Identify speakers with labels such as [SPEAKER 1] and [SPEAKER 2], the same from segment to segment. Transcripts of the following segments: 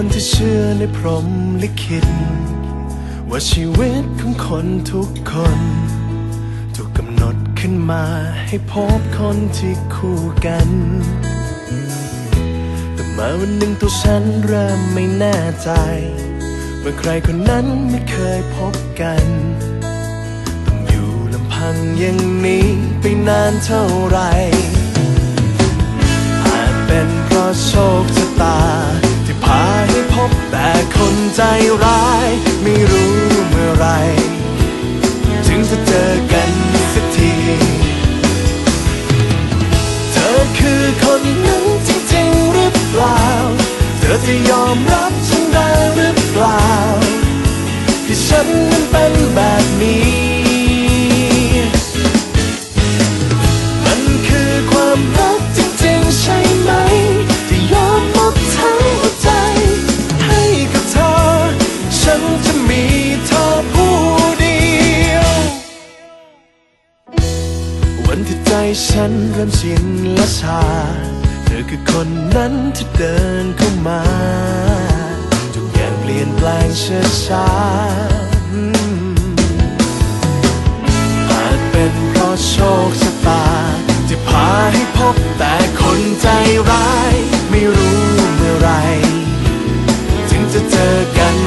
[SPEAKER 1] คนที่เชื่อในพรหมลิขิตว่าชีวิตของคนทุกคน ถูกกำหนดขึ้นมาให้พบคนที่คู่กัน แต่มาวันหนึ่งตัวฉันเริ่มไม่แน่ใจ ว่าใครคนนั้นไม่เคยพบกัน ต้องอยู่ลำพังอย่างนี้ไปนานเท่าไหร่อาจเป็นเพราะโชคชะตาที่พา บแต่คนใจร้าย ไม่รู้เมื่อไรจึงจะเจอกันสักที เธอคือคนนั้นจริงๆหรือเปล่า เธอจะยอมรับฉันได้หรือเปล่าที่ฉันนั้นเป็นแบบนี้ ฉันเริ่มชินและชา เธอคือคนนั้นที่เดินเข้ามา ทุกอย่างเปลี่ยนแปลงช้าช้าอาจเป็นเพราะโชคชะตา ที่พาให้พบแต่คนใจร้าย ไม่รู้เมื่อไรจึงจะเจอกัน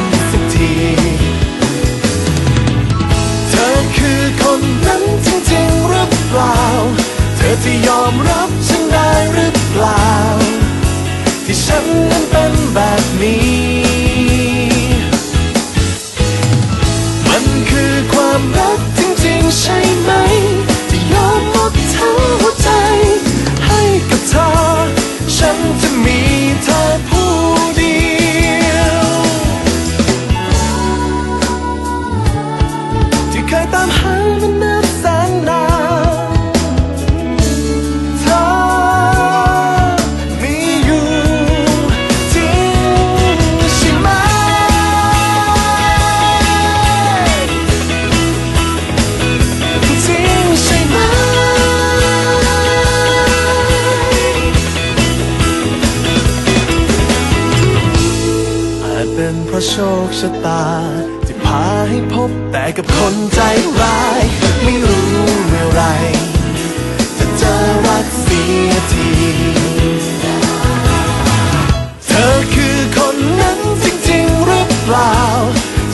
[SPEAKER 1] เป็นเพราะโชคชะตา ที่พาให้พบแต่กับคนใจร้าย ไม่รู้เมื่อไหรจะเจอรักเสียทีเธอคือคนนั้นจริงๆหรือเปล่า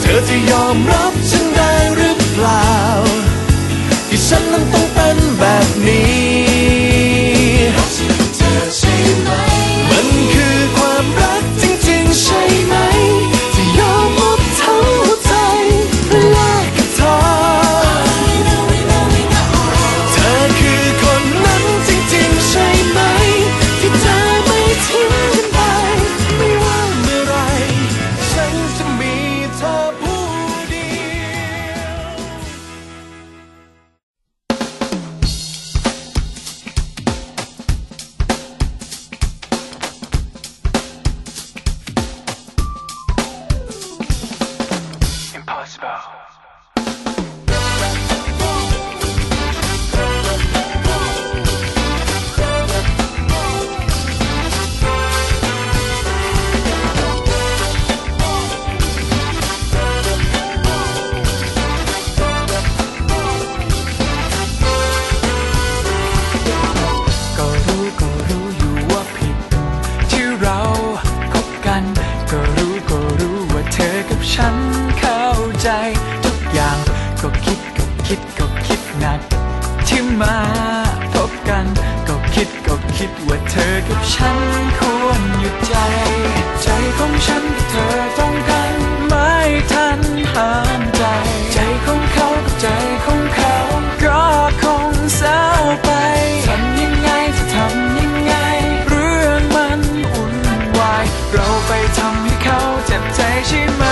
[SPEAKER 1] เธอจะยอมรับ ฉันควรหยุด
[SPEAKER 2] ใจ ใจของฉันกับเธอต้องกันไม่ทันห้ามใจ ใจของเขากับใจของเขา ก็คงเศร้าไปทำยังไงจะทำยังไง เรื่องมันอุ่นวาย เราไปทำให้เขาเจ็บใจใช่ไหม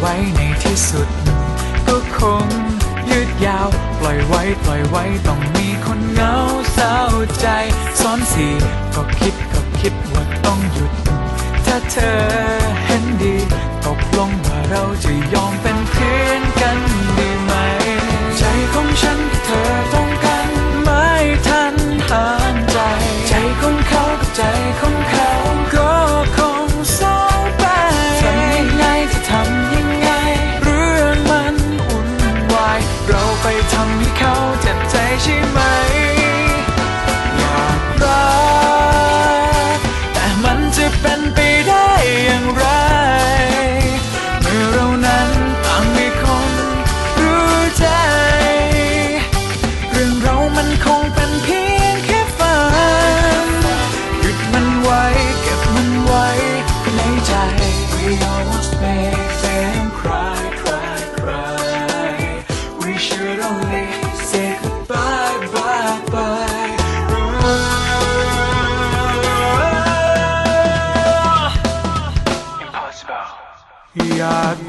[SPEAKER 2] ไว้ในที่สุด ก็คงยืดยาว ปล่อยไว้ปล่อยไว้ต้องมีคนเหงาเศร้าใจซ้อนสีก็คิดก็คิดว่าต้องหยุด ถ้าเธอเห็นดีตกลงว่าเราจะยอมเป็นเพื่อนกัน Yeah.